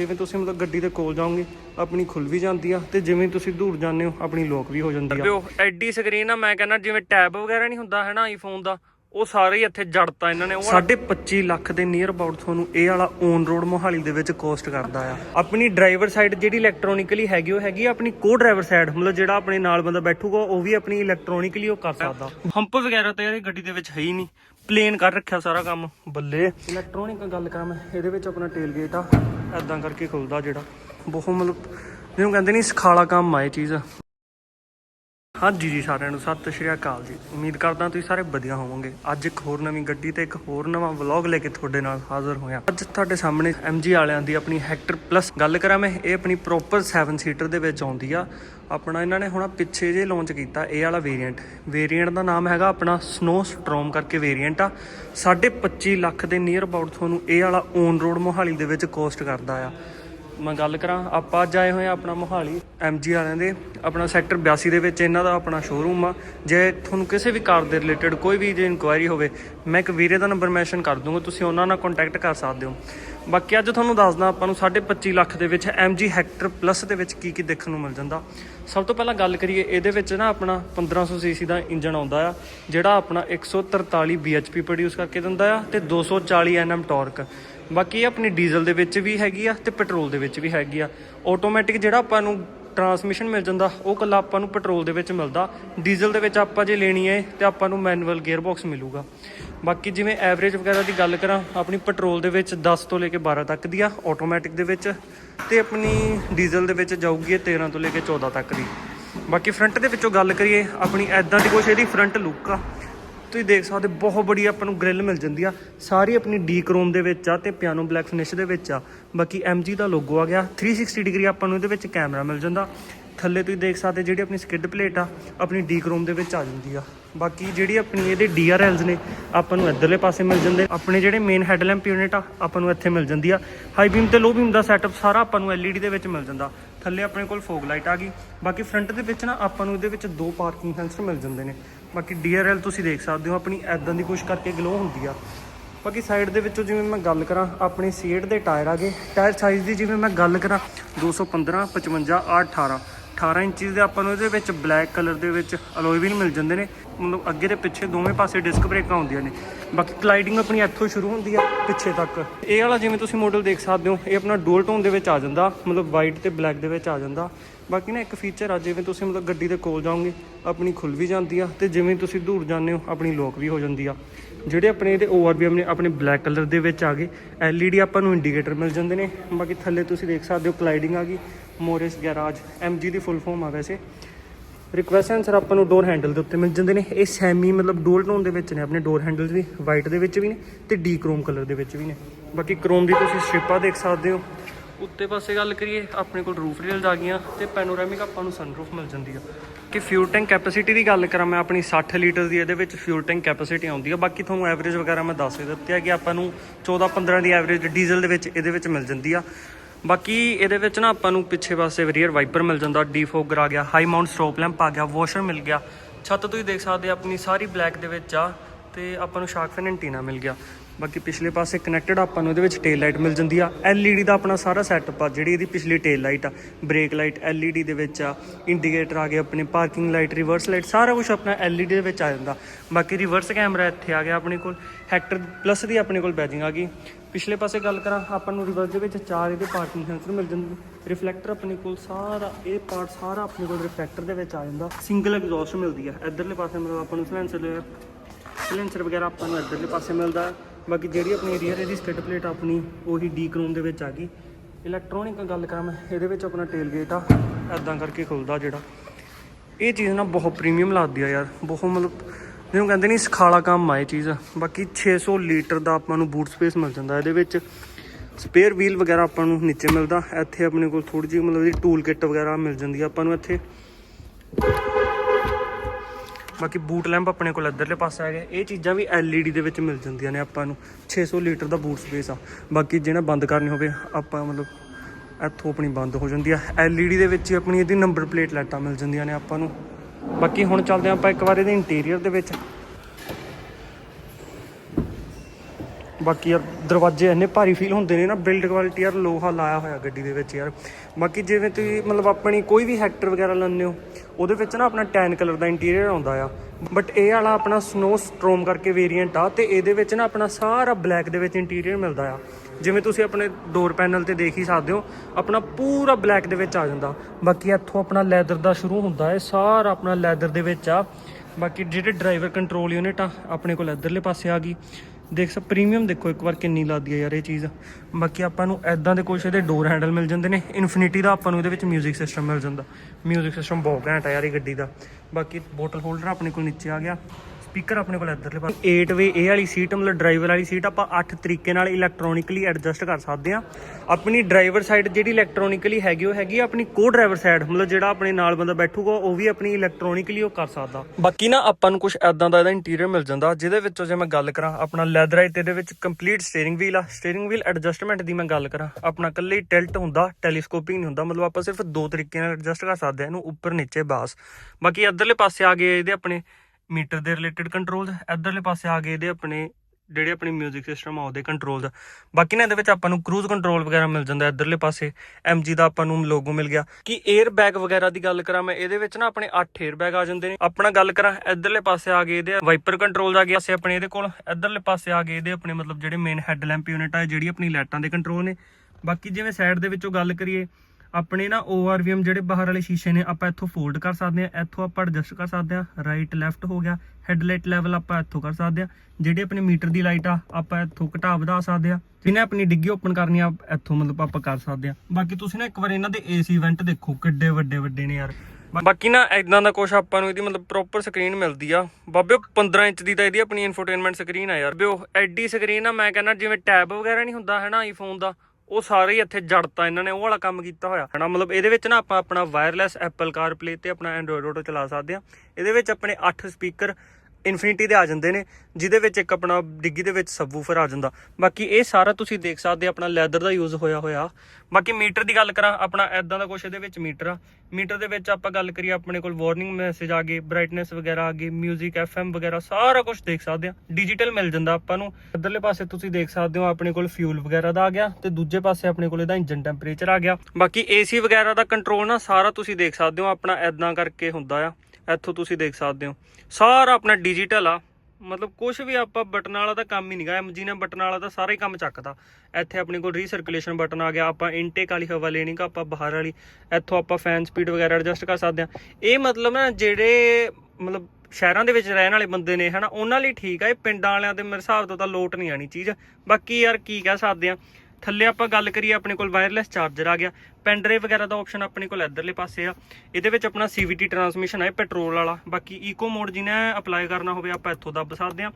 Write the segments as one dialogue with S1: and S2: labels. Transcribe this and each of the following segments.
S1: ਜਿਵੇਂ ਤੁਸੀਂ ਮਤਲਬ ਗੱਡੀ ਦੇ ਕੋਲ ਜਾਓਗੇ, ਆਪਣੀ ਖੁੱਲ ਵੀ ਜਾਂਦੀ ਆ ਤੇ ਜਿਵੇਂ ਤੁਸੀਂ ਦੂਰ ਜਾਂਦੇ ਹੋ, ਆਪਣੀ ਲੋਕ ਵੀ ਹੋ ਜਾਂਦੀ ਆ। ਐਡੀ ਸਕਰੀਨ ਆ, ਮੈਂ ਕਹਿੰਦਾ ਜਿਵੇਂ ਟੈਬ ਵਗੈਰਾ ਨਹੀਂ ਹੁੰਦਾ, ਹੈ ਨਾ ਆਈਫੋਨ ਦਾ। ਉਹ ਸਾਰੇ ਇੱਥੇ ਜੜਤਾ ਇਹਨਾਂ ਨੇ ਉਹ 25 ਲੱਖ ਦੇ ਨੀਅਰ ਅਬਾਊਟ ਤੁਹਾਨੂੰ ਇਹ ਵਾਲਾ ਔਨ ਰੋਡ ਮੋਹਾਲੀ ਦੇ ਵਿੱਚ ਕੋਸਟ ਕਰਦਾ ਆ। ਆਪਣੀ ਡਰਾਈਵਰ ਸਾਈਡ ਜਿਹੜੀ ਇਲੈਕਟ੍ਰੋਨਿਕਲੀ ਹੈਗੀ ਉਹ ਹੈਗੀ ਆ ਆਪਣੀ ਕੋ ਡਰਾਈਵਰ ਸਾਈਡ ਮਤਲਬ ਜਿਹੜਾ ਆਪਣੇ ਨਾਲ ਬੰਦਾ ਬੈਠੂਗਾ ਉਹ ਵੀ ਆਪਣੀ ਇਲੈਕਟ੍ਰੋਨਿਕਲੀ ਉਹ ਕਰ ਸਕਦਾ। ਹੰਪ ਵਗੈਰਾ ਤਾਂ ਇਹ ਗੱਡੀ ਦੇ ਵਿੱਚ ਹੈ ਹੀ ਨਹੀਂ। ਪਲੇਨ ਕਰ ਰੱਖਿਆ ਸਾਰਾ ਕੰਮ। ਬੱਲੇ। ਇਲੈਕਟ੍ਰੋਨਿਕ ਗੱਲ ਕਰਾਂ ਮੈਂ ਇਹਦੇ ਵਿੱਚ ਆਪਣਾ ਟੇਲ ਗੇਟ ਆ। ਐਦਾਂ ਕਰਕੇ ਖੁੱਲਦਾ ਜਿਹੜਾ। ਬਹੁਤ ਮਤਲਬ ਜਿਹਨੂੰ ਕਹਿੰਦੇ ਨਹੀਂ ਸਖਾਲਾ ਕੰਮ ਆ ਇਹ ਚੀਜ਼। ਹਾਂਜੀ ਜੀ, ਸਾਰਿਆਂ ਨੂੰ ਸਤਿ ਸ਼੍ਰੀ ਅਕਾਲ ਜੀ। ਉਮੀਦ ਕਰਦਾ ਤੁਸੀਂ ਸਾਰੇ ਵਧੀਆ ਹੋਵੋਗੇ। ਅੱਜ ਇੱਕ ਹੋਰ ਨਵੀਂ ਗੱਡੀ ਤੇ ਇੱਕ ਹੋਰ ਨਵਾਂ ਵਲੌਗ ਲੈ ਕੇ ਤੁਹਾਡੇ ਨਾਲ ਹਾਜ਼ਰ ਹੋਇਆ। ਅੱਜ ਤੁਹਾਡੇ ਸਾਹਮਣੇ MG ਵਾਲਿਆਂ ਦੀ ਆਪਣੀ ਹੈਕਟਰ ਪਲੱਸ ਗੱਲ ਕਰਾਂ ਮੈਂ, ਇਹ ਆਪਣੀ ਪ੍ਰੋਪਰ 7 ਸੀਟਰ ਦੇ ਵਿੱਚ ਆਉਂਦੀ ਆ। ਆਪਣਾ ਇਹਨਾਂ ਨੇ ਹੁਣ ਪਿੱਛੇ ਜੇ ਲਾਂਚ ਕੀਤਾ, ਇਹ ਵਾਲਾ ਵੇਰੀਐਂਟ ਵੇਰੀਐਂਟ ਦਾ ਨਾਮ ਹੈਗਾ ਆਪਣਾ ਸਨੋ ਸਟਰੋਮ ਕਰਕੇ ਵੇਰੀਐਂਟ ਆ। 25 ਲੱਖ ਦੇ ਨੀਅਰ ਅਬਾਊਟ ਤੁਹਾਨੂੰ ਇਹ ਵਾਲਾ ਔਨ ਰੋਡ ਮੋਹਾਲੀ ਦੇ ਵਿੱਚ ਕੋਸਟ ਕਰਦਾ ਆ। ਮੈਂ ਗੱਲ ਕਰਾਂ, ਆਪਾਂ ਅੱਜ ਆਏ ਹੋਏ ਆ ਆਪਣਾ ਮੋਹਾਲੀ ਐਮਜੀ ਵਾਲਿਆਂ ਦੇ, ਆਪਣਾ ਸੈਕਟਰ 82 ਦੇ ਵਿੱਚ, ਇਹਨਾਂ ਦਾ ਆਪਣਾ ਸ਼ੋਰੂਮ ਆ। ਜੇ ਤੁਹਾਨੂੰ ਕਿਸੇ ਵੀ ਕਾਰ ਦੇ ਰਿਲੇਟਡ ਕੋਈ ਵੀ ਜੇ ਇਨਕੁਆਇਰੀ ਹੋਵੇ, ਮੈਂ ਇੱਕ ਵੀਰੇ ਦਾ ਨੰਬਰ ਮੈਂਸ਼ਨ ਕਰ ਦੂੰਗਾ, ਤੁਸੀਂ ਉਹਨਾਂ ਨਾਲ ਕੰਟੈਕਟ ਕਰ ਸਕਦੇ ਹੋ। ਬਾਕੀ ਅੱਜ ਤੁਹਾਨੂੰ ਦੱਸਦਾ ਆਪਾਂ ਨੂੰ 25 ਲੱਖ ਦੇ ਵਿੱਚ ਐਮਜੀ ਹੈਕਟਰ ਪਲੱਸ ਦੇ ਵਿੱਚ ਕੀ ਕੀ ਦੇਖਣ ਨੂੰ ਮਿਲ ਜਾਂਦਾ। ਸਭ ਤੋਂ ਪਹਿਲਾਂ ਗੱਲ ਕਰੀਏ, ਇਹਦੇ ਵਿੱਚ ਨਾ ਆਪਣਾ 1500 ਸੀਸੀ ਦਾ ਇੰਜਨ ਆਉਂਦਾ ਆ, ਜਿਹੜਾ ਆਪਣਾ 143 bhp ਪ੍ਰੋਡਿਊਸ ਕਰਕੇ ਦਿੰਦਾ ਆ, ਤੇ 240 nm ਟਾਰਕ ਬਾਕੀ ਇਹ ਆਪਣੀ ਡੀਜ਼ਲ ਦੇ ਵਿੱਚ ਵੀ ਹੈਗੀ ਆ ਤੇ ਪੈਟਰੋਲ ਦੇ ਵਿੱਚ ਵੀ ਹੈਗੀ ਆ। ਆਟੋਮੈਟਿਕ ਜਿਹੜਾ ਆਪਾਂ ਨੂੰ ਟਰਾਂਸਮਿਸ਼ਨ ਮਿਲ ਜਾਂਦਾ, ਉਹ ਕੱਲਾ ਆਪਾਂ ਨੂੰ ਪੈਟਰੋਲ ਦੇ ਵਿੱਚ ਮਿਲਦਾ। ਡੀਜ਼ਲ ਦੇ ਵਿੱਚ ਆਪਾਂ ਜੇ ਲੈਣੀ ਹੈ ਤੇ ਆਪਾਂ ਨੂੰ ਮੈਨੂਅਲ ਗੇਅਰ ਬਾਕਸ ਮਿਲੂਗਾ। ਬਾਕੀ ਜਿਵੇਂ ਐਵਰੇਜ ਵਗੈਰਾ ਦੀ ਗੱਲ ਕਰਾਂ, ਆਪਣੀ ਪੈਟਰੋਲ ਦੇ ਵਿੱਚ 10 ਤੋਂ ਲੈ ਕੇ 12 ਤੱਕ ਦੀ ਆ ਆਟੋਮੈਟਿਕ ਦੇ ਵਿੱਚ। ਤੇ ਆਪਣੀ ਡੀਜ਼ਲ ਦੇ ਵਿੱਚ ਜਾਊਗੀ ਇਹ 13 ਤੋਂ ਲੈ ਕੇ 14 ਤੱਕ ਦੀ। ਬਾਕੀ ਫਰੰਟ ਦੇ ਵਿੱਚੋਂ ਗੱਲ ਕਰੀਏ, ਆਪਣੀ ਐਦਾਂ ਦੀ ਕੁਛ ਇਹਦੀ ਫਰੰਟ ਲੁੱਕ ਆ। ਤੁਸੀਂ ਦੇਖ ਸਕਦੇ ਬਹੁਤ ਬੜੀ ਆਪਾਂ ਨੂੰ ਗ੍ਰਿਲ ਮਿਲ ਜਾਂਦੀ ਆ ਸਾਰੀ ਆਪਣੀ ਡੀ ਕਰੋਮ ਦੇ ਵਿੱਚ ਆ ਤੇ ਪਿਆਨੋ ਬਲੈਕ ਫਿਨਿਸ਼ ਦੇ ਵਿੱਚ ਆ। ਬਾਕੀ MG ਦਾ ਲੋਗੋ ਆ ਗਿਆ 360 ਡਿਗਰੀ ਆਪਾਂ ਨੂੰ ਇਹਦੇ ਵਿੱਚ ਕੈਮਰਾ ਮਿਲ ਜਾਂਦਾ। ਥੱਲੇ ਤੁਸੀਂ ਦੇਖ ਸਕਦੇ ਜਿਹੜੀ ਆਪਣੀ ਸਕਿਡ ਪਲੇਟ ਆ, ਆਪਣੀ ਡੀ ਕਰੋਮ ਦੇ ਵਿੱਚ ਆ ਜਾਂਦੀ ਆ। ਬਾਕੀ ਜਿਹੜੀ ਆਪਣੀ ਇਹਦੇ DRLs ਨੇ, ਆਪਾਂ ਨੂੰ ਇੱਧਰਲੇ ਪਾਸੇ ਮਿਲ ਜਾਂਦੇ। ਆਪਣੇ ਜਿਹੜੇ ਮੇਨ ਹੈਡਲੈਂਪ ਯੂਨਿਟ ਆ, ਆਪਾਂ ਨੂੰ ਇੱਥੇ ਮਿਲ ਜਾਂਦੀ ਆ। ਹਾਈ ਬੀਮ ਤੇ ਲੋ ਬੀਮ ਦਾ ਸੈਟਅਪ ਸਾਰਾ ਆਪਾਂ ਨੂੰ LED ਦੇ ਵਿੱਚ ਮਿਲ ਜਾਂਦਾ। ਥੱਲੇ ਆਪਣੇ ਕੋਲ ਫੋਗ ਲਾਈਟ ਆ ਗਈ। ਬਾਕੀ ਫਰੰਟ ਦੇ ਵਿੱਚ ਨਾ ਆਪਾਂ ਨੂੰ ਇਹਦੇ ਵਿੱਚ ਦੋ ਪਾਰਕਿੰਗ ਸੈਂਸਰ ਮਿਲ ਜਾਂਦੇ ਨੇ। ਬਾਕੀ DRL ਤੁਸੀਂ ਦੇਖ ਸਕਦੇ ਹੋ, ਆਪਣੀ ਐਦਾਂ ਦੀ ਕੁਛ ਕਰਕੇ ਗਲੋ ਹੁੰਦੀ ਆ। ਬਾਕੀ ਸਾਈਡ ਦੇ ਵਿੱਚੋਂ ਜਿਵੇਂ ਮੈਂ ਗੱਲ ਕਰਾਂ, ਆਪਣੀ ਸੀਟ ਦੇ ਟਾਇਰ ਆ ਗਏ। ਟਾਇਰ ਸਾਈਜ਼ ਦੀ ਜਿਵੇਂ ਮੈਂ ਗੱਲ ਕਰਾਂ 215 55 ਆਹ 18 18 ਇੰਚਜ਼ ਦੇ ਆਪਾਂ ਨੂੰ ਇਹਦੇ ਵਿੱਚ ਬਲੈਕ ਕਲਰ ਦੇ ਵਿੱਚ ਅਲੋਏ ਵੀਲ ਮਿਲ ਜਾਂਦੇ ਨੇ। ਮਤਲਬ ਅੱਗੇ ਤੇ ਪਿੱਛੇ ਦੋਵੇਂ ਪਾਸੇ ਡਿਸਕ ਬ੍ਰੇਕਾਂ ਹੁੰਦੀਆਂ ਨੇ। ਬਾਕੀ ਕਲਾਈਡਿੰਗ ਆਪਣੀ ਇੱਥੋਂ ਸ਼ੁਰੂ ਹੁੰਦੀ ਆ, ਪਿੱਛੇ ਤੱਕ। ਇਹ ਵਾਲਾ ਜਿਵੇਂ ਤੁਸੀਂ ਮਾਡਲ ਦੇਖ ਸਕਦੇ ਹੋ, ਇਹ ਆਪਣਾ ਡੂਅਲ ਟੋਨ ਦੇ ਵਿੱਚ ਆ ਜਾਂਦਾ, ਮਤਲਬ ਵਾਈਟ ਤੇ ਬਲੈਕ ਦੇ ਵਿੱਚ ਆ ਜਾਂਦਾ। ਬਾਕੀ ਨਾ ਇੱਕ ਫੀਚਰ ਆ, ਜਿਵੇਂ ਤੁਸੀਂ ਮਤਲਬ ਗੱਡੀ ਦੇ ਕੋਲ ਜਾਓਗੇ, ਆਪਣੀ ਖੁੱਲ ਵੀ ਜਾਂਦੀ ਆ ਤੇ ਜਿਵੇਂ ਤੁਸੀਂ ਦੂਰ ਜਾਂਦੇ ਹੋ, ਆਪਣੀ ਲੋਕ ਵੀ ਹੋ ਜਾਂਦੀ ਆ। ਜਿਹੜੇ ਆਪਣੇ ਇਹਦੇ ਓਵਰਬੀਐਮ ਨੇ ਆਪਣੇ ਬਲੈਕ ਕਲਰ ਦੇ ਵਿੱਚ ਆ ਗਏ, LED ਆਪਾਂ ਨੂੰ ਇੰਡੀਕੇਟਰ ਮਿਲ ਜਾਂਦੇ ਨੇ। ਬਾਕੀ ਥੱਲੇ ਤੁਸੀਂ ਦੇਖ ਸਕਦੇ ਹੋ ਕਲਾਈਡਿੰਗ ਆ ਗਈ। ਮੋਰਿਸ ਗੈਰਾਜ MG ਦੀ ਫੁੱਲ ਫਾਰਮ ਆ ਵੈਸੇ। ਰਿਕਵੈਸਟ ਸੈਂਸਰ ਆਪਾਂ ਨੂੰ ਡੋਰ ਹੈਂਡਲ ਦੇ ਉੱਤੇ ਮਿਲ ਜਾਂਦੇ ਨੇ। ਇਹ ਸੈਮੀ ਮਤਲਬ ਡੋਲ ਟੋਨ ਦੇ ਵਿੱਚ ਨੇ, ਆਪਣੇ ਡੋਰ ਹੈਂਡਲਸ ਵੀ ਵਾਈਟ ਦੇ ਵਿੱਚ ਵੀ ਨੇ ਤੇ ਡੀ ਕ੍ਰੋਮ ਕਲਰ ਦੇ ਵਿੱਚ ਵੀ ਨੇ। ਬਾਕੀ ਕ੍ਰੋਮ ਦੀ ਤੁਸੀਂ ਸਟ੍ਰਿਪਾਂ ਦੇਖ ਸਕਦੇ ਹੋ। ਉੱਤੇ ਪਾਸੇ ਗੱਲ ਕਰੀਏ, ਆਪਣੇ ਕੋਲ ਰੂਫ ਰੇਲਸ ਆ ਗਈਆਂ ਤੇ ਪੈਨੋਰਾਮਿਕ ਆਪਾਂ ਨੂੰ ਸਨਰੂਫ ਮਿਲ ਜਾਂਦੀ ਆ। ਕਿ ਫਿਊਲ ਟੈਂਕ ਕੈਪੈਸਿਟੀ ਦੀ ਗੱਲ ਕਰਾਂ, ਮੈਂ ਆਪਣੀ 60 ਲੀਟਰ ਦੀ, ਇਹਦੇ ਵਿੱਚ ਫਿਊਲ ਟੈਂਕ ਕੈਪੈਸਿਟੀ ਆਉਂਦੀ ਆ। ਬਾਕੀ ਤੁਹਾਨੂੰ ਐਵਰੇਜ ਵਗੈਰਾ ਮੈਂ ਦੱਸ ਹੀ ਦਿੱਤੀ ਆ ਕਿ ਆਪਾਂ ਨੂੰ 14 15 ਦੀ ਐਵਰੇਜ ਡੀਜ਼ਲ ਦੇ ਵਿੱਚ, ਇਹਦੇ ਵਿੱਚ ਮਿਲ ਜਾਂਦੀ ਆ। ਬਾਕੀ ਇਹਦੇ ਵਿੱਚ ਨਾ ਆਪਾਂ ਨੂੰ ਪਿੱਛੇ ਪਾਸੇ ਰੀਅਰ ਵਾਈਪਰ ਮਿਲ ਜਾਂਦਾ ਡੀਫੋਗਰ ਆ ਗਿਆ ਹਾਈ ਮਾਊਂਟ ਸਟ੍ਰੋਪ ਲੈਂਪ ਆ ਗਿਆ ਵਾਸ਼ਰ ਮਿਲ ਗਿਆ। ਛੱਤ ਤੁਸੀਂ ਦੇਖ ਸਕਦੇ ਆਪਣੀ ਸਾਰੀ ਬਲੈਕ ਦੇ ਵਿੱਚ ਆ, ਤੇ ਆਪਾਂ ਨੂੰ ਸ਼ਾਰਕ ਫਿਨ ਐਂਟੀਨਾ ਮਿਲ ਗਿਆ। ਬਾਕੀ ਪਿਛਲੇ ਪਾਸੇ ਕਨੈਕਟਡ ਆਪਾਂ ਨੂੰ ਇਹਦੇ ਵਿੱਚ ਟੇਲ ਲਾਈਟ ਮਿਲ ਜਾਂਦੀ ਆ। LED ਦਾ ਆਪਣਾ ਸਾਰਾ ਸੈਟਅਪ ਆ, ਜਿਹੜੀ ਇਹਦੀ ਪਿਛਲੀ ਟੇਲ ਲਾਈਟ ਆ। ਬ੍ਰੇਕ ਲਾਈਟ LED ਦੇ ਵਿੱਚ ਆ ਇੰਡੀਕੇਟਰ ਆ ਗਏ ਆਪਣੇ ਪਾਰਕਿੰਗ ਲਾਈਟ ਰਿਵਰਸ ਲਾਈਟ ਸਾਰਾ ਕੁਝ ਆਪਣਾ LED ਦੇ ਵਿੱਚ ਆ ਜਾਂਦਾ। ਬਾਕੀ ਰਿਵਰਸ ਕੈਮਰਾ ਇੱਥੇ ਆ ਗਿਆ ਆਪਣੇ ਕੋਲ ਹੈਕਟਰ ਪਲੱਸ ਦੀ ਆਪਣੇ ਕੋਲ ਬੈਜਿੰਗ ਆ ਗਈ। ਪਿਛਲੇ ਪਾਸੇ ਗੱਲ ਕਰਾਂ, ਆਪਾਂ ਨੂੰ ਰਿਵਰਸ ਦੇ ਵਿੱਚ ਚਾਰ ਇਹਦੇ ਪਾਰਕਿੰਗ ਸੈਂਸਰ ਮਿਲ ਜਾਂਦੇ ਰਿਫਲੈਕਟਰ ਆਪਣੇ ਕੋਲ ਸਾਰਾ, ਇਹ ਪਾਰਟ ਸਾਰਾ ਆਪਣੇ ਕੋਲ ਰਿਫਲੈਕਟਰ ਦੇ ਵਿੱਚ ਆ ਜਾਂਦਾ। ਸਿੰਗਲ ਐਗਜ਼ੌਸਟ ਮਿਲਦੀ ਆ, ਇਧਰਲੇ ਪਾਸੇ ਮਤਲਬ ਆਪਾਂ ਨੂੰ ਸਿਲੈਂਸਰ ਸਿਲੈਂਸਰ ਵਗੈਰਾ ਆਪਾਂ ਨੂੰ ਇਧਰਲੇ ਪਾਸੇ ਮਿਲਦਾ। ਬਾਕੀ ਜਿਹੜੀ ਆਪਣੀ ਰੀਅਰ ਇਹਦੀ ਸਕਿਡ ਪਲੇਟ ਆਪਣੀ, ਉਹੀ ਡੀ ਕ੍ਰੋਮ ਦੇ ਵਿੱਚ ਆ ਗਈ। ਇਲੈਕਟ੍ਰੋਨਿਕ ਗੱਲ ਕਰਾਂ ਮੈਂ, ਇਹਦੇ ਵਿੱਚ ਆਪਣਾ ਟੇਲ ਗੇਟ ਆ ਐਦਾਂ ਕਰਕੇ ਖੁੱਲਦਾ ਜਿਹੜਾ। ਇਹ ਚੀਜ਼ ਨਾ ਬਹੁਤ ਪ੍ਰੀਮੀਅਮ ਲੱਗਦੀ ਆ ਯਾਰ, ਬਹੁਤ ਮਤਲਬ ਜਿਹਨੂੰ ਕਹਿੰਦੇ ਨਹੀਂ ਸਖਾਲਾ ਕੰਮ ਆ ਇਹ ਚੀਜ਼। ਬਾਕੀ 600 ਲੀਟਰ ਦਾ ਆਪਾਂ ਨੂੰ ਬੂਟ ਸਪੇਸ ਮਿਲ ਜਾਂਦਾ ਇਹਦੇ ਵਿੱਚ। ਸਪੇਅਰ ਵੀਲ ਵਗੈਰਾ ਆਪਾਂ ਨੂੰ ਨੀਚੇ ਮਿਲਦਾ, ਇੱਥੇ ਆਪਣੇ ਕੋਲ ਥੋੜੀ ਜਿਹੀ ਮਤਲਬ ਇਹਦੀ ਟੂਲ ਕਿੱਟ ਵਗੈਰਾ ਮਿਲ ਜਾਂਦੀ ਆ ਆਪਾਂ ਨੂੰ ਇੱਥੇ। ਬਾਕੀ ਬੂਟ ਲੈਂਪ ਆਪਣੇ ਕੋਲ ਇੱਧਰਲੇ ਪਾਸੇ ਹੈਗੇ। ਇਹ ਚੀਜ਼ਾਂ ਵੀ LED ਦੇ ਵਿੱਚ ਮਿਲ ਜਾਂਦੀਆਂ ਨੇ ਆਪਾਂ ਨੂੰ। 600 ਲੀਟਰ ਦਾ ਬੂਟ ਸਪੇਸ ਆ। ਬਾਕੀ ਜਿਹੜਾ ਬੰਦ ਕਰਨੀ ਹੋਵੇ, ਆਪਾਂ ਮਤਲਬ ਇੱਥੋਂ ਆਪਣੀ ਬੰਦ ਹੋ ਜਾਂਦੀ ਆ। LED ਦੇ ਵਿੱਚ ਹੀ ਆਪਣੀ ਇਹਦੀ ਨੰਬਰ ਪਲੇਟ ਲਾਈਟਾਂ ਮਿਲ ਜਾਂਦੀਆਂ ਨੇ ਆਪਾਂ ਨੂੰ। ਬਾਕੀ ਹੁਣ ਚੱਲਦੇ ਹਾਂ ਆਪਾਂ ਇੱਕ ਵਾਰ ਇਹਦੇ ਇੰਟੀਰੀਅਰ ਦੇ ਵਿੱਚ। ਬਾਕੀ ਯਾਰ ਦਰਵਾਜ਼ੇ ਇੰਨੇ ਭਾਰੀ ਫੀਲ ਹੁੰਦੇ ਨੇ ਨਾ ਬਿਲਡ ਕੁਆਲਿਟੀ ਯਾਰ ਲੋਹਾ ਲਾਇਆ ਹੋਇਆ ਗੱਡੀ ਦੇ ਵਿੱਚ ਯਾਰ। ਬਾਕੀ ਜਿਵੇਂ ਤੁਸੀਂ ਮਤਲਬ ਆਪਣੀ ਕੋਈ ਵੀ ਹੈਕਟਰ ਵਗੈਰਾ ਲੈਂਦੇ ਹੋ, ਉਹਦੇ ਵਿੱਚ ਨਾ ਆਪਣਾ ਟੈਨ ਕਲਰ ਦਾ ਇੰਟੀਰੀਅਰ ਆਉਂਦਾ ਆ। ਬਟ ਇਹ ਵਾਲਾ ਆਪਣਾ ਸਨੋ ਸਟ੍ਰੋਮ ਕਰਕੇ ਵੇਰੀਐਂਟ ਆ ਤੇ ਇਹਦੇ ਵਿੱਚ ਨਾ ਆਪਣਾ ਸਾਰਾ ਬਲੈਕ ਦੇ ਵਿੱਚ ਇੰਟੀਰੀਅਰ ਮਿਲਦਾ ਆ। ਜਿਵੇਂ ਤੁਸੀਂ ਆਪਣੇ ਡੋਰ ਪੈਨਲ ਤੇ ਦੇਖ ਹੀ ਸਕਦੇ ਹੋ, ਆਪਣਾ ਪੂਰਾ ਬਲੈਕ ਦੇ ਵਿੱਚ ਆ ਜਾਂਦਾ। ਬਾਕੀ ਇੱਥੋਂ ਆਪਣਾ ਲੈਦਰ ਦਾ ਸ਼ੁਰੂ ਹੁੰਦਾ ਹੈ ਸਾਰਾ ਆਪਣਾ ਲੈਦਰ ਦੇ ਵਿੱਚ ਆ। ਬਾਕੀ ਜਿਹੜੇ ਡਰਾਈਵਰ ਕੰਟਰੋਲ ਯੂਨਿਟ ਆ, ਆਪਣੇ ਕੋਲ ਇਧਰਲੇ ਪਾਸੇ ਆ ਗਈ। ਦੇਖ ਸਕ ਪ੍ਰੀਮੀਅਮ ਦੇਖੋ ਇੱਕ ਵਾਰ ਕਿੰਨੀ ਲੱਗਦੀ ਹੈ ਯਾਰ ਇਹ ਚੀਜ਼ ਬਾਕੀ ਆਪਾਂ ਨੂੰ ਐਦਾਂ ਦੇ ਕੁਛ ਇਹਦੇ ਡੋਰ ਹੈਂਡਲ ਮਿਲ ਜਾਂਦੇ ਨੇ ਇਨਫਿਨਿਟੀ ਦਾ ਆਪਾਂ ਨੂੰ ਇਹਦੇ ਵਿੱਚ 뮤직 ਸਿਸਟਮ ਮਿਲ ਜਾਂਦਾ 뮤직 ਸਿਸਟਮ ਬਹੁਤ ਘੈਂਟ ਆ ਯਾਰ ਇਹ ਗੱਡੀ ਦਾ ਬਾਕੀ ਬੋਟਲ ਹੋਲਡਰ ਆਪਣੇ ਕੋਲ ਨੀਚੇ ਆ ਗਿਆ ਸਪੀਕਰ ਆਪਣੇ ਕੋਲ ਇੱਧਰਲੇ ਪਾਸੇ। 8 ਵੇ ਇਹ ਵਾਲੀ ਸੀਟ ਮਤਲਬ ਡਰਾਈਵਰ ਵਾਲੀ ਸੀਟ ਆਪਾਂ 8 ਤਰੀਕੇ ਨਾਲ ਇਲੈਕਟ੍ਰੋਨਿਕਲੀ ਐਡਜਸਟ ਕਰ ਸਕਦੇ ਆ ਆਪਣੀ ਡਰਾਈਵਰ ਸਾਈਡ ਜਿਹੜੀ ਇਲੈਕਟ੍ਰੋਨਿਕਲੀ ਹੈਗੀ, ਉਹ ਹੈਗੀ ਆ ਆਪਣੀ ਕੋ ਡਰਾਈਵਰ ਸਾਈਡ ਮਤਲਬ ਜਿਹੜਾ ਆਪਣੇ ਨਾਲ ਬੰਦਾ ਬੈਠੂਗਾ, ਉਹ ਵੀ ਆਪਣੀ ਇਲੈਕਟ੍ਰੋਨਿਕਲੀ ਉਹ ਕਰ ਸਕਦਾ। ਬਾਕੀ ਨਾ ਆਪਾਂ ਨੂੰ ਕੁਝ ਐਦਾਂ ਦਾ ਇਹਦਾ ਇੰਟੀਰੀਅਰ ਮਿਲ ਜਾਂਦਾ, ਜਿਹਦੇ ਵਿੱਚੋਂ ਜੇ ਮੈਂ ਗੱਲ ਕਰਾਂ, ਆਪਣਾ ਲੈਦਰ ਹੈ ਤੇ ਇਹਦੇ ਵਿੱਚ ਕੰਪਲੀਟ ਸਟੀਅਰਿੰਗ ਵੀਲ ਆ। ਸਟੀਅਰਿੰਗ ਵੀਲ ਐਡਜਸਟਮੈਂਟ ਦੀ ਮੈਂ ਗੱਲ ਕਰਾਂ, ਆਪਣਾ ਕੱਲੇ ਟਿਲਟ ਹੁੰਦਾ ਟੈਲੀਸਕੋਪਿੰਗ ਨਹੀਂ ਹੁੰਦਾ, ਮਤਲਬ ਆਪਾਂ ਸਿਰਫ ਦੋ ਤਰੀਕੇ ਨਾਲ ਐਡਜਸਟ ਕਰ ਸਕਦੇ ਆ ਇਹਨੂੰ ਉੱਪਰ ਨੀਚੇ ਬਾਸ। ਬਾਕੀ ਇਧਰਲੇ ਪਾਸੇ ਆ ਗਏ ਇਹਦੇ ਆਪਣੇ ਮੀਟਰ ਦੇ ਰਿਲੇਟਡ ਕੰਟਰੋਲਸ ਇਧਰਲੇ ਪਾਸੇ ਆ ਗਏ ਇਹਦੇ ਆਪਣੇ, ਜਿਹੜੇ ਆਪਣੀ 뮤직 ਸਿਸਟਮ ਆ ਉਹਦੇ ਕੰਟਰੋਲ ਦਾ ਬਾਕੀ ਨਾ ਇਹਦੇ ਵਿੱਚ ਆਪਾਂ ਨੂੰ ਕਰੂਜ਼ ਕੰਟਰੋਲ ਵਗੈਰਾ ਮਿਲ ਜਾਂਦਾ ਇਧਰਲੇ ਪਾਸੇ। MG ਦਾ ਆਪਾਂ ਨੂੰ ਲੋਗੋ ਮਿਲ ਗਿਆ। ਕਿ 에ਅਰ ਬੈਗ ਵਗੈਰਾ ਦੀ ਗੱਲ ਕਰਾਂ ਮੈਂ, ਇਹਦੇ ਵਿੱਚ ਨਾ ਆਪਣੇ 8 에ਅਰ ਬੈਗ ਆ ਜਾਂਦੇ ਨੇ। ਆਪਣਾ ਗੱਲ ਕਰਾਂ, ਇਧਰਲੇ ਪਾਸੇ ਆ ਗਏ ਇਹਦੇ ਵਾਈਪਰ ਕੰਟਰੋਲ ਆ ਗਿਆ ਅਸੀਂ ਆਪਣੇ ਇਹਦੇ ਕੋਲ। ਇਧਰਲੇ ਪਾਸੇ ਆ ਗਏ ਇਹਦੇ ਆਪਣੇ ਮਤਲਬ ਜਿਹੜੇ ਮੇਨ ਹੈਡ ਲੈਂਪ ਯੂਨਿਟ ਆ ਜਿਹੜੀ ਆਪਣੀ ਲਾਈਟਾਂ ਦੇ ਕੰਟਰੋਲ ਨੇ। ਬਾਕੀ ਜਿਵੇਂ ਸਾਈਡ ਦੇ ਵਿੱਚੋਂ ਗੱਲ ਕਰੀਏ ਆਪਣੇ ਨਾ ORVM ਜਿਹੜੇ ਬਾਹਰ ਵਾਲੇ ਸ਼ੀਸ਼ੇ ਨੇ, ਆਪਾਂ ਇੱਥੋਂ ਫੋਲਡ ਕਰ ਸਕਦੇ ਆ ਇੱਥੋਂ ਆਪਾਂ ਐਡਜਸਟ ਕਰ ਸਕਦੇ ਆ ਰਾਈਟ ਲੈਫਟ ਹੋ ਗਿਆ ਹੈਡਲਾਈਟ ਲੈਵਲ ਆਪਾਂ ਇੱਥੋਂ ਕਰ ਸਕਦੇ ਆ ਜਿਹੜੀ ਆਪਣੀ ਮੀਟਰ ਦੀ ਲਾਈਟ ਆ, ਆਪਾਂ ਇੱਥੋਂ ਘਟਾ ਵਧਾ ਸਕਦੇ ਆ ਜਿਹਨੇ ਆਪਣੀ ਡਿੱਗੀ ਓਪਨ ਕਰਨੀ ਆ ਇੱਥੋਂ ਮਤਲਬ ਆਪਾਂ ਕਰ ਸਕਦੇ ਆ ਬਾਕੀ ਤੁਸੀਂ ਨਾ ਇੱਕ ਵਾਰ ਇਹਨਾਂ ਦੇ AC ਇਵੈਂਟ ਦੇਖੋ, ਕਿੱਡੇ ਵੱਡੇ ਵੱਡੇ ਨੇ ਯਾਰ। ਬਾਕੀ ਨਾ ਇਦਾਂ ਦਾ ਕੁਝ ਆਪਾਂ ਨੂੰ ਇਹਦੀ ਮਤਲਬ ਪ੍ਰੋਪਰ ਸਕਰੀਨ ਮਿਲਦੀ ਆ। ਬਾਬੇ 15 ਇੰਚ ਦੀ ਤਾਂ ਇਹਦੀ ਆਪਣੀ ਇਨਫੋਟੇਨਮੈਂਟ ਸਕਰੀਨ ਆ ਯਾਰ। ਬਿਓ ਐਡੀ ਸਕਰੀਨ ਆ, ਮੈਂ ਕਹਿੰਦਾ ਜਿਵੇਂ ਟੈਬ ਵਗੈਰਾ ਨਹੀਂ ਹੁੰਦਾ, ਹੈਨਾ ਆਈਫੋਨ ਦਾ। ਉਹ ਸਾਰੇ ਹੀ ਇੱਥੇ ਜੜਤਾ ਇਹਨਾਂ ਨੇ, ਉਹ ਵਾਲਾ ਕੰਮ ਕੀਤਾ ਹੋਇਆ। ਹਨਾ, ਮਤਲਬ ਇਹਦੇ ਵਿੱਚ ਨਾ ਆਪਾਂ ਆਪਣਾ ਵਾਇਰਲੈਸ ਐਪਲ CarPlay ਤੇ ਆਪਣਾ Android Auto ਚਲਾ ਸਕਦੇ ਆ ਇਹਦੇ ਵਿੱਚ ਆਪਣੇ 8 ਸਪੀਕਰ ਇਨਫਿਨਿਟੀ ਦੇ ਆ ਜਾਂਦੇ ਨੇ, ਜਿਹਦੇ ਵਿੱਚ ਇੱਕ ਆਪਣਾ ਡਿੱਗੀ ਦੇ ਵਿੱਚ ਸਬਵੂਫਰ ਆ ਜਾਂਦਾ। ਬਾਕੀ ਇਹ ਸਾਰਾ ਤੁਸੀਂ ਦੇਖ ਸਕਦੇ ਆਪਣਾ ਲੈਦਰ ਦਾ ਯੂਜ਼ ਹੋਇਆ ਹੋਇਆ। ਬਾਕੀ ਮੀਟਰ ਦੀ ਗੱਲ ਕਰਾਂ, ਆਪਣਾ ਐਦਾਂ ਦਾ ਕੁਝ ਇਹਦੇ ਵਿੱਚ ਮੀਟਰ ਆ। ਮੀਟਰ ਦੇ ਵਿੱਚ ਆਪਾਂ ਗੱਲ ਕਰੀਏ ਆਪਣੇ ਕੋਲ ਵਾਰਨਿੰਗ ਮੈਸੇਜ ਆ ਗਏ ਬ੍ਰਾਈਟਨੈਸ ਵਗੈਰਾ ਆ ਗਈ 뮤직 FM ਵਗੈਰਾ ਸਾਰਾ ਕੁਝ ਦੇਖ ਸਕਦੇ ਆ। ਡਿਜੀਟਲ ਮਿਲ ਜਾਂਦਾ ਆਪਾਂ ਨੂੰ। ਇੱਧਰਲੇ ਪਾਸੇ ਤੁਸੀਂ ਦੇਖ ਸਕਦੇ ਹੋ ਆਪਣੇ ਕੋਲ ਫਿਊਲ ਵਗੈਰਾ ਦਾ ਆ ਗਿਆ ਤੇ ਦੂਜੇ ਪਾਸੇ ਆਪਣੇ ਕੋਲ ਇਹਦਾ ਇੰਜਨ ਟੈਂਪਰੇਚਰ ਆ ਗਿਆ। ਬਾਕੀ AC ਵਗੈਰਾ ਦਾ ਕੰਟਰੋਲ ਨਾ ਸਾਰਾ ਤੁਸੀਂ ਦੇਖ ਸਕਦੇ ਹੋ, ਆਪਣਾ ਐਦਾਂ ਕਰਕੇ ਹੁੰਦਾ ਆ। ਇੱਥੋਂ ਤੁਸੀਂ ਦੇਖ ਸਕਦੇ ਹੋ। ਸਾਰਾ ਆਪਣਾ ਡਿਜੀਟਲ ਆ। ਮਤਲਬ ਕੁਝ ਵੀ ਆਪਾਂ ਬਟਨ ਵਾਲਾ ਤਾਂ ਕੰਮ ਹੀ ਨਹੀਂਗਾ ਐਮਜੀ ਨੇ ਬਟਨ ਵਾਲਾ ਤਾਂ ਸਾਰਾ ਹੀ ਕੰਮ ਚੱਕਦਾ ਇੱਥੇ ਆਪਣੇ ਕੋਲ ਰੀਸਰਕੂਲੇਸ਼ਨ ਬਟਨ ਆ ਗਿਆ। ਆਪਾਂ ਇਨਟੇਕ ਵਾਲੀ ਹਵਾ ਲੈਣੀ ਕਾ ਆਪਾਂ ਬਾਹਰ ਵਾਲੀ। ਇੱਥੋਂ ਆਪਾਂ ਫੈਨ ਸਪੀਡ ਵਗੈਰਾ ਐਡਜਸਟ ਕਰ ਸਕਦੇ ਆ। ਇਹ ਮਤਲਬ ਨਾ ਜਿਹੜੇ ਮਤਲਬ ਸ਼ਹਿਰਾਂ ਦੇ ਵਿੱਚ ਰਹਿਣ ਵਾਲੇ ਬੰਦੇ ਨੇ ਹਨਾ, ਉਹਨਾਂ ਲਈ ਠੀਕ ਆ। ਇਹ ਪਿੰਡਾਂ ਵਾਲਿਆਂ ਦੇ ਮੇਰੇ ਹਿਸਾਬ ਤੋਂ ਤਾਂ ਲੋਟ ਨਹੀਂ ਆਣੀ ਚੀਜ਼। ਬਾਕੀ ਯਾਰ ਕੀ ਕਹਿ ਸਕਦੇ ਆ। ਥੱਲੇ ਆਪਾਂ ਗੱਲ ਕਰੀਏ, ਆਪਣੇ ਕੋਲ ਵਾਇਰਲੈਸ ਚਾਰਜਰ ਆ ਗਿਆ। ਪੈਨ ਡਰਾਈਵ ਵਗੈਰਾ ਦਾ ਆਪਸ਼ਨ ਆਪਣੇ ਕੋਲ ਇਧਰਲੇ ਪਾਸੇ ਆ। ਇਹਦੇ ਵਿੱਚ ਆਪਣਾ CVT ਟਰਾਂਸਮਿਸ਼ਨ ਹੈ ਪੈਟਰੋਲ ਵਾਲਾ। ਬਾਕੀ ਈਕੋ ਮੋਡ ਜਿਹਨੇ ਅਪਲਾਈ ਕਰਨਾ ਹੋਵੇ, ਆਪਾਂ ਇੱਥੋਂ ਦੱਬ ਸਕਦੇ ਆ।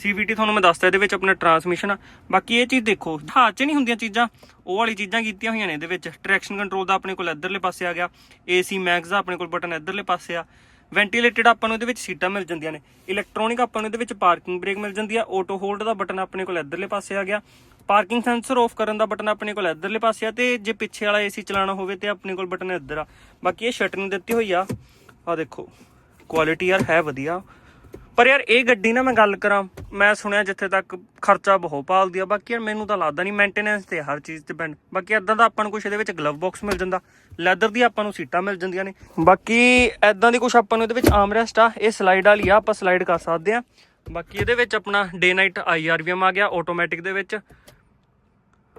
S1: CVT ਤੁਹਾਨੂੰ ਮੈਂ ਦੱਸਤਾ, ਇਹਦੇ ਵਿੱਚ ਆਪਣਾ ਟਰਾਂਸਮਿਸ਼ਨ ਆ। ਬਾਕੀ ਇਹ ਚੀਜ਼ ਦੇਖੋ ਹੱਥ 'ਚ ਨਹੀਂ ਹੁੰਦੀਆਂ ਚੀਜ਼ਾਂ। ਉਹ ਵਾਲੀ ਚੀਜ਼ਾਂ ਕੀਤੀਆਂ ਹੋਈਆਂ ਨੇ ਇਹਦੇ ਵਿੱਚ। ਟਰੈਕਸ਼ਨ ਕੰਟਰੋਲ ਦਾ ਆਪਣੇ ਕੋਲ ਇਧਰਲੇ ਪਾਸੇ ਆ ਗਿਆ। AC ਮੈਕਸ ਦਾ ਆਪਣੇ ਕੋਲ ਬਟਨ ਇਧਰਲੇ ਪਾਸੇ ਆ। ਵੈਂਟੀਲੇਟਡ ਆਪਾਂ ਨੂੰ ਇਹਦੇ ਵਿੱਚ ਸੀਟਾਂ ਮਿਲ ਜਾਂਦੀਆਂ ਨੇ। ਇਲੈਕਟ੍ਰੋਨਿਕ ਆਪਾਂ ਨੂੰ ਇਹਦੇ ਵਿੱਚ ਪਾਰਕਿੰਗ ਬ੍ਰੇਕ ਮਿਲ ਜਾਂਦੀ ਆ। ਆਟੋ ਹੋਲਡ ਦਾ ਬਟਨ ਆਪਣੇ ਕੋਲ ਇਧਰਲੇ ਪਾਸੇ ਆ ਗਿਆ। ਪਾਰਕਿੰਗ ਸੈਂਸਰ ਆਫ ਕਰਨ ਦਾ ਬਟਨ ਆਪਣੇ ਕੋਲ ਇਧਰਲੇ ਪਾਸੇ ਆ ਤੇ ਜੇ ਪਿੱਛੇ ਵਾਲਾ ਏਸੀ ਚਲਾਉਣਾ ਹੋਵੇ ਤੇ ਆਪਣੇ ਕੋਲ ਬਟਨ ਇੱਧਰ ਆ। ਬਾਕੀ ਇਹ ਸ਼ਟਰਿੰਗ ਦਿੱਤੀ ਹੋਈ ਆ। ਆ ਦੇਖੋ ਕੁਆਲਿਟੀ ਯਾਰ ਹੈ ਵਧੀਆ। ਪਰ ਯਾਰ ਇਹ ਗੱਡੀ ਨਾ ਮੈਂ ਗੱਲ ਕਰਾਂ, ਮੈਂ ਸੁਣਿਆ ਜਿੱਥੇ ਤੱਕ ਖਰਚਾ ਬਹੁਤ ਪਾਲਦੀ ਆ। ਬਾਕੀ ਯਾਰ ਮੈਨੂੰ ਤਾਂ ਲੱਗਦਾ ਨਹੀਂ ਮੇਨਟੇਨੈਂਸ ਤੇ ਹਰ ਚੀਜ਼ ਡਿਪੈਂਡ ਬਾਕੀ ਇਦਾਂ ਦਾ ਆਪਾਂ ਨੂੰ ਕੁਝ ਇਹਦੇ ਵਿੱਚ ਗਲਵ ਬਾਕਸ ਮਿਲ ਜਾਂਦਾ ਲੈਦਰ ਦੀ ਆਪਾਂ ਨੂੰ ਸੀਟਾਂ ਮਿਲ ਜਾਂਦੀਆਂ ਨੇ। ਬਾਕੀ ਇਦਾਂ ਦੀ ਕੁਝ ਆਪਾਂ ਨੂੰ ਇਹਦੇ ਵਿੱਚ ਆਮ ਰੈਸਟ ਆ, ਇਹ ਸਲਾਈਡ ਵਾਲੀ ਆ, ਆਪਾਂ ਸਲਾਈਡ ਕਰ ਸਕਦੇ ਆ। ਬਾਕੀ ਇਹਦੇ ਵਿੱਚ ਆਪਣਾ ਡੇ ਨਾਈਟ ਆਈਆਰਵੀਐਮ ਆ ਗਿਆ ਆਟੋਮੈਟਿਕ ਦੇ ਵਿੱਚ।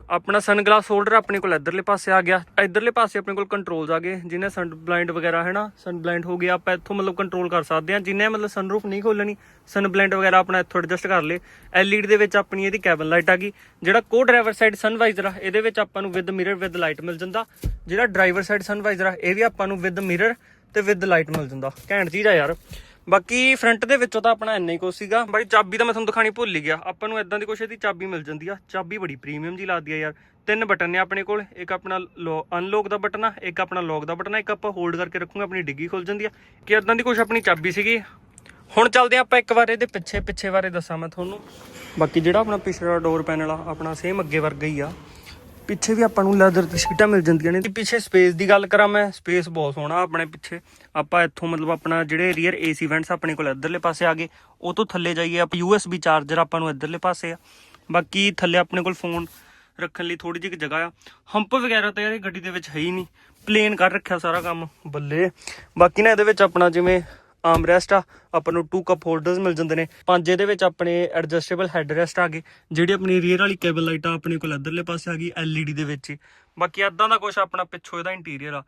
S1: ਆਪਣਾ ਸਨਗਲਾਸ ਹੋਲਡਰ ਆਪਣੇ ਕੋਲ ਇਧਰਲੇ ਪਾਸੇ ਆ ਗਿਆ। ਇਧਰਲੇ ਪਾਸੇ ਆਪਣੇ ਕੋਲ ਕੰਟਰੋਲਸ ਆ ਗਏ, ਜਿਹਨੇ ਸਨ ਬਲਾਈਂਡ ਵਗੈਰਾ, ਹੈ ਨਾ? ਸਨ ਬਲਾਈਂਡ ਹੋ ਗਿਆ, ਆਪਾਂ ਇੱਥੋਂ ਮਤਲਬ ਕੰਟਰੋਲ ਕਰ ਸਕਦੇ ਹਾਂ। ਜਿਹਨੇ ਮਤਲਬ ਸਨਰੂਫ ਨਹੀਂ ਖੋਲਣੀ ਸਨ ਬਲਾਈਂਡ ਵਗੈਰਾ ਆਪਣਾ ਇੱਥੋਂ ਐਡਜਸਟ ਕਰ ਲੇ ਐਲਈਡੀ ਦੇ ਵਿੱਚ ਆਪਣੀ ਇਹਦੀ ਕੈਬਨ ਲਾਈਟ ਆ ਗਈ। ਜਿਹੜਾ ਕੋ ਡਰਾਈਵਰ ਸਾਈਡ ਸਨਵਾਈਜ਼ਰ ਆ, ਇਹਦੇ ਵਿੱਚ ਆਪਾਂ ਨੂੰ ਵਿਦ ਮਿਰਰ ਵਿਦ ਲਾਈਟ ਮਿਲ ਜਾਂਦਾ। ਜਿਹੜਾ ਡਰਾਈਵਰ ਸਾਈਡ ਸਨਵਾਈਜ਼ਰ ਆ, ਇਹ ਵੀ ਆਪਾਂ ਨੂੰ ਵਿਦ ਮਿਰਰ ਤੇ ਵਿਦ ਲਾਈਟ ਮਿਲ ਜਾਂਦਾ। ਘੈਂਟ ਚੀਜ਼ ਆ ਯਾਰ। ਬਾਕੀ ਫਰੰਟ ਦੇ ਵਿੱਚੋਂ ਤਾਂ ਆਪਣਾ ਇੰਨਾ ਹੀ ਕੁਛ ਸੀਗਾ। ਬਾਈ ਚਾਬੀ ਤਾਂ ਮੈਂ ਤੁਹਾਨੂੰ ਦਿਖਾਣੀ ਭੁੱਲ ਹੀ ਗਿਆ। ਆਪਾਂ ਨੂੰ ਇਦਾਂ ਦੀ ਕੁਛ ਇਹਦੀ ਚਾਬੀ ਮਿਲ ਜਾਂਦੀ ਆ। ਚਾਬੀ ਬੜੀ ਪ੍ਰੀਮੀਅਮ ਜੀ ਲੱਗਦੀ ਆ ਯਾਰ। ਤਿੰਨ ਬਟਨ ਨੇ ਆਪਣੇ ਕੋਲ। ਇੱਕ ਆਪਣਾ ਅਨਲੌਕ ਦਾ ਬਟਨ ਆ, ਇੱਕ ਆਪਣਾ ਲੌਕ ਦਾ ਬਟਨ ਆ। ਇੱਕ ਆਪਾਂ ਹੋਲਡ ਕਰਕੇ ਰੱਖੂਗੇ, ਆਪਣੀ ਡਿੱਗੀ ਖੁੱਲ ਜਾਂਦੀ ਆ। ਕਿ ਇਦਾਂ ਦੀ ਕੁਛ ਆਪਣੀ ਚਾਬੀ ਸੀਗੀ। ਹੁਣ ਚੱਲਦੇ ਆ ਆਪਾਂ ਇੱਕ ਵਾਰ ਇਹਦੇ ਪਿੱਛੇ ਪਿੱਛੇ ਬਾਰੇ ਦੱਸਾਂ ਮੈਂ ਤੁਹਾਨੂੰ। ਬਾਕੀ ਜਿਹੜਾ ਆਪਣਾ ਪਿਛਲਾ ਡੋਰ ਪੈਨਲ ਆ, ਆਪਣਾ ਸੇਮ ਅੱਗੇ ਵਰਗਾ ਹੀ ਆ। ਪਿੱਛੇ ਵੀ ਆਪਾਂ ਨੂੰ ਲੈਦਰ ਦੀ ਸੀਟਾਂ ਮਿਲ ਜਾਂਦੀਆਂ ਨੇ। ਤੇ ਪਿੱਛੇ ਸਪੇਸ ਦੀ ਗੱਲ ਕਰਾਂ ਮੈਂ ਸਪੇਸ ਬਹੁਤ ਸੋਹਣਾ ਆਪਣੇ ਪਿੱਛੇ। ਆਪਾਂ ਇੱਥੋਂ ਮਤਲਬ ਆਪਣਾ ਜਿਹੜੇ ਰੀਅਰ ਏਸੀ ਵੈਂਟਸ ਆਪਣੇ ਕੋਲ ਇੱਧਰਲੇ ਪਾਸੇ ਆ ਗਏ, ਉਹ ਤੋਂ ਥੱਲੇ ਜਾਈਏ ਆਪਾਂ, USB ਚਾਰਜਰ ਆਪਾਂ ਨੂੰ ਇੱਧਰਲੇ ਪਾਸੇ ਆ। ਬਾਕੀ ਥੱਲੇ ਆਪਣੇ ਕੋਲ ਫੋਨ ਰੱਖਣ ਲਈ ਥੋੜੀ ਜਿਹੀ ਕੁ ਜਗ੍ਹਾ ਆ। ਹੰਪ ਵਗੈਰਾ ਤਾਂ ਯਾਰ ਇਹ ਗੱਡੀ ਦੇ ਵਿੱਚ ਹੈ ਹੀ ਨਹੀਂ। ਪਲੇਨ ਕਰ ਰੱਖਿਆ ਸਾਰਾ ਕੰਮ, ਬੱਲੇ। ਬਾਕੀ ਨਾ ਇਹਦੇ ਵਿੱਚ ਆਪਣਾ ਜਿਵੇਂ ਆਰਮਰੈਸਟ ਆ, ਆਪਾਂ ਨੂੰ ਟੂ ਕੱਪ ਹੋਲਡਰਸ ਮਿਲ ਜਾਂਦੇ ਨੇ। ਪੰਜ ਇਹਦੇ ਵਿੱਚ ਆਪਣੇ ਐਡਜਸਟੇਬਲ ਹੈਡ ਰੈਸਟ ਆ ਗਏ, ਜਿਹੜੀ ਆਪਣੀ ਰੀਅਰ ਵਾਲੀ ਕੇਬਲ ਲਾਈਟ ਆ, ਆਪਣੇ ਕੋਲ ਇਧਰਲੇ ਪਾਸੇ ਆ ਗਈ LED ਦੇ ਵਿੱਚ ਬਾਕੀ ਇਦਾਂ ਦਾ ਕੁਝ ਆਪਣਾ ਪਿੱਛੋਂ ਇਹਦਾ ਇੰਟੀਰੀਅਰ ਆ।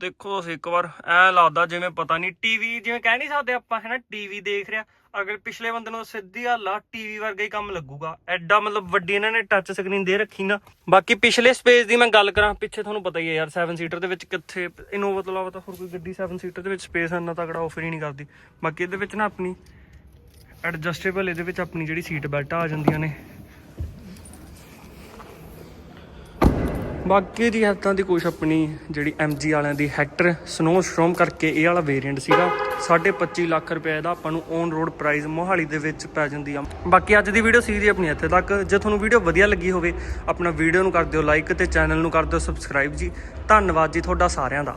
S1: ਦੇਖੋ ਤੁਸੀਂ ਇੱਕ ਵਾਰ ਐ ਲੱਗਦਾ ਜਿਵੇਂ ਪਤਾ ਨਹੀਂ ਟੀਵੀ ਜਿਵੇਂ ਕਹਿ ਨਹੀਂ ਸਕਦੇ ਆਪਾਂ, ਹੈ ਟੀਵੀ ਦੇਖ ਰਿਹਾ। ਅਗਰ ਪਿਛਲੇ ਬੰਦੇ ਨੂੰ ਸਿੱਧੀ ਗੱਲ ਟੀਵੀ ਵਰਗਾ ਹੀ ਕੰਮ ਲੱਗੂਗਾ। ਐਡਾ ਮਤਲਬ ਵੱਡੀ ਇਹਨਾਂ ਨੇ ਟੱਚ ਸਕਰੀਨ ਦੇ ਰੱਖੀ ਨਾ। ਬਾਕੀ ਪਿਛਲੇ ਸਪੇਸ ਦੀ ਮੈਂ ਗੱਲ ਕਰਾਂ, ਪਿੱਛੇ ਤੁਹਾਨੂੰ ਪਤਾ ਹੀ ਹੈ ਯਾਰ 7 ਸੀਟਰ ਦੇ ਵਿੱਚ ਕਿੱਥੇ ਇਨੋਵਾ ਤੋਂ ਇਲਾਵਾ ਤਾਂ ਹੋਰ ਕੋਈ ਗੱਡੀ 7 ਸੀਟਰ ਦੇ ਵਿੱਚ ਸਪੇਸ ਇੰਨਾ ਤਕੜਾ ਆਫਰ ਹੀ ਨਹੀਂ ਕਰਦੀ। ਬਾਕੀ ਇਹਦੇ ਵਿੱਚ ਨਾ ਆਪਣੀ ਐਡਜਸਟੇਬਲ ਇਹਦੇ ਵਿੱਚ ਆਪਣੀ ਜਿਹੜੀ ਸੀਟ ਬੈਲਟ ਆ ਜਾਂਦੀਆਂ ਨੇ। ਬਾਕੀ ਦੀ ਹੱਥਾਂ ਦੀ ਕੁਛ ਆਪਣੀ ਜਿਹੜੀ MG ਵਾਲਿਆਂ ਦੀ ਹੈਕਟਰ ਸਨੋ ਸਟ੍ਰੋਮ ਕਰਕੇ ਇਹ ਵਾਲਾ ਵੇਰੀਐਂਟ ਸੀਗਾ 25 ਲੱਖ ਰੁਪਏ ਦਾ ਆਪਾਂ ਨੂੰ ਔਨ ਰੋਡ ਪ੍ਰਾਈਸ ਮੋਹਾਲੀ ਦੇ ਵਿੱਚ ਪੈ ਜਾਂਦੀ ਆ। ਬਾਕੀ ਅੱਜ ਦੀ ਵੀਡੀਓ ਸੀ ਦੀ ਆਪਣੀ ਇੱਥੇ ਤੱਕ। ਜੇ ਤੁਹਾਨੂੰ ਵੀਡੀਓ ਵਧੀਆ ਲੱਗੀ ਹੋਵੇ, ਆਪਣਾ ਵੀਡੀਓ ਨੂੰ ਕਰ ਦਿਓ ਲਾਈਕ ਤੇ ਚੈਨਲ ਨੂੰ ਕਰ ਦਿਓ ਸਬਸਕ੍ਰਾਈਬ ਜੀ। ਧੰਨਵਾਦ ਜੀ ਤੁਹਾਡਾ ਸਾਰਿਆਂ ਦਾ।